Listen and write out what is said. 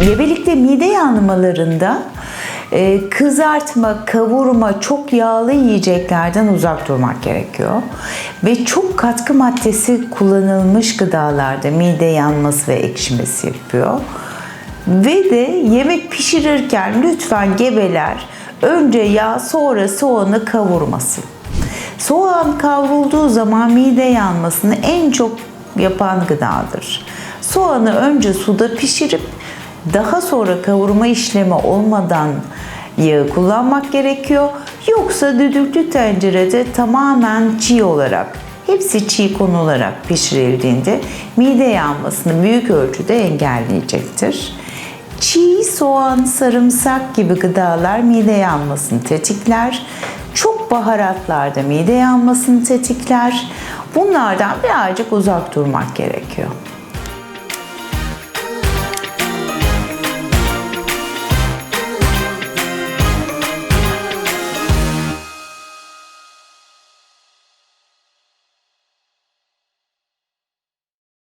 Gebelikte mide yanmalarında e, kızartma, kavurma, çok yağlı yiyeceklerden uzak durmak gerekiyor. Ve çok katkı maddesi kullanılmış gıdalarda mide yanması ve ekşimesi yapıyor. Ve de yemek pişirirken lütfen gebeler önce yağ sonra soğanı kavurmasın. Soğan kavrulduğu zaman mide yanmasını en çok yapan gıdadır. Soğanı önce suda pişirip daha sonra kavurma işlemi olmadan yağı kullanmak gerekiyor. Yoksa düdüklü tencerede tamamen çiğ olarak, hepsi çiğ konularak pişirildiğinde mide yanmasını büyük ölçüde engelleyecektir. Çiğ, soğan, sarımsak gibi gıdalar mide yanmasını tetikler. Çok baharatlar da mide yanmasını tetikler. Bunlardan birazcık uzak durmak gerekiyor.